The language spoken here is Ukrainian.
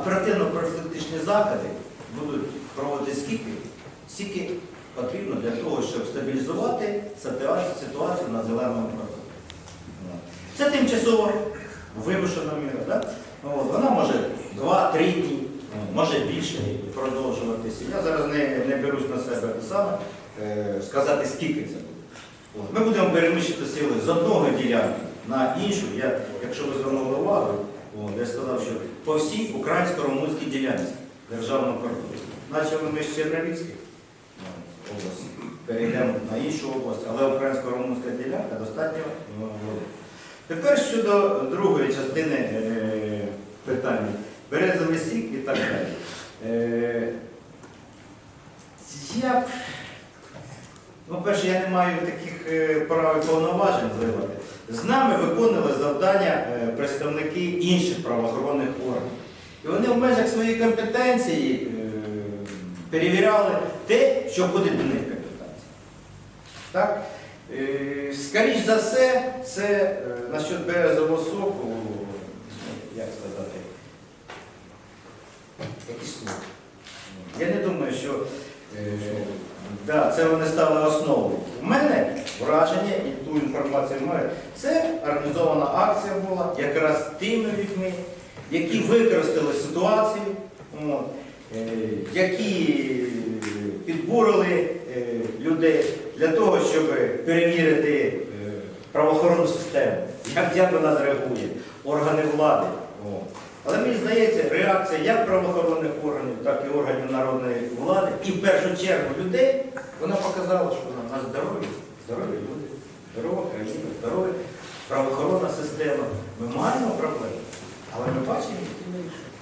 оперативно-профілактичні заходи будуть проводити скільки, скільки потрібно для того, щоб стабілізувати ситуацію, на зеленому продукті. Це тимчасово вимушена міра. Да? Вона може 2-3 дні, може більше продовжуватися. Я зараз не, не берусь на себе саме, е, сказати, скільки це буде. Ми будемо переміщити сили з одного ділянки на іншу. Я, якщо ви звернули увагу, я сказав, що по всій українсько-румунській ділянці державного кордону. Почали ми з Чернівецької області, перейдемо на іншу область, але українсько-румунська ділянка достатньо ну, велика. Тепер щодо другої частини е, питання. Березовий сік і так далі. Е, я б, ну, перше, я не маю таких е, прав і повноважень зливати. З нами виконували завдання е, представники інших правоохоронних органів. І вони в межах своєї компетенції е, перевіряли те, що входить до них компетенції. Так? Е, Скоріш за все, це насчет березового соку, як сказати, якісь слухи. Я не думаю, що да, це вони стали основою. У мене враження і ту інформацію маю, це організована акція була якраз тими людьми, які використали ситуацію, е, які підбурили е, людей для того, щоб перевірити е, правоохоронну систему, як, вона зреагує, органи влади. Але мені здається, реакція як правоохоронних органів, так і органів народної влади, і в першу чергу людей, вона показала, що в нас здорові, здорові люди, здорова країна, здорова правоохоронна система. Ми маємо проблеми, але ми бачимо, які ми.